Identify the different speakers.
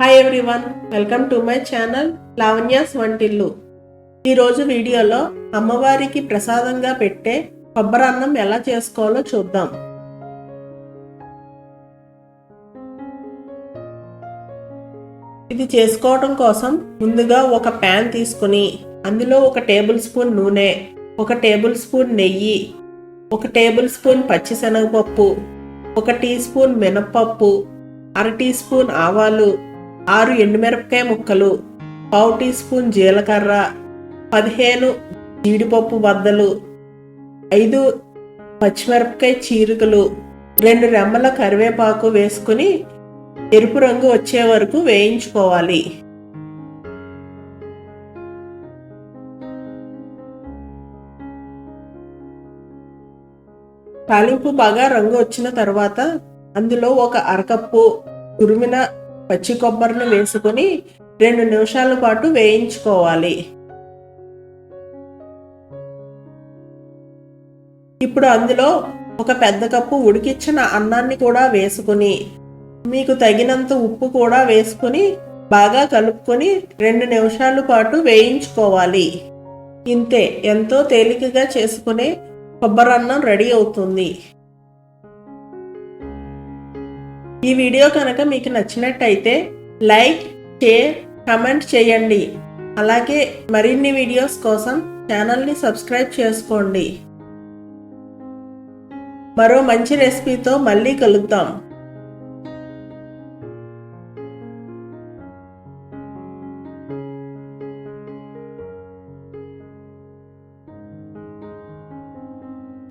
Speaker 1: Hi everyone welcome to my channel Lavanya's వంటిల్లు ఈరోజు వీడియోలో అమ్మవారికి ప్రసాదంగా పెట్టే కొబ్బరన్నం ఎలా చేసుకోవాలో చూద్దాం. ఇది చేసుకోవడం కోసం ముందుగా ఒక ప్యాన్ తీసుకుని అందులో ఒక టేబుల్ స్పూన్ నూనె ఒక టేబుల్ స్పూన్ నెయ్యి ఒక టేబుల్ స్పూన్ పచ్చిశనగపప్పు ఒక టీ స్పూన్ మినప్పప్పు అర టీ స్పూన్ ఆవాలు ఆరు ఎండుమిరపకాయ ముక్కలు పావు టీ స్పూన్ జీలకర్ర పదిహేను జీడిపప్పు బద్దలు ఐదు పచ్చిమిరపకాయ చీరికలు రెండు రెమ్మల కరివేపాకు వేసుకుని ఎరుపు రంగు వచ్చే వరకు వేయించుకోవాలి. తాలింపు బాగా రంగు వచ్చిన తర్వాత అందులో ఒక అరకప్పు తురిమిన పచ్చి కొబ్బరిని వేసుకొని రెండు నిమిషాల పాటు వేయించుకోవాలి. ఇప్పుడు అందులో ఒక పెద్ద కప్పు ఉడికిచ్చిన అన్నాన్ని కూడా వేసుకుని మీకు తగినంత ఉప్పు కూడా వేసుకుని బాగా కలుపుకొని రెండు నిమిషాల పాటు వేయించుకోవాలి. ఇంతే ఎంతో తేలికగా చేసుకునే కొబ్బరన్నం రెడీ అవుతుంది. ఈ వీడియో కనుక మీకు నచ్చినట్టయితే లైక్ షేర్ కమెంట్ చేయండి. అలాగే మరిన్ని వీడియోస్ కోసం ఛానల్ని సబ్స్క్రైబ్ చేసుకోండి. మరో మంచి రెసిపీతో మళ్ళీ కలుద్దాం.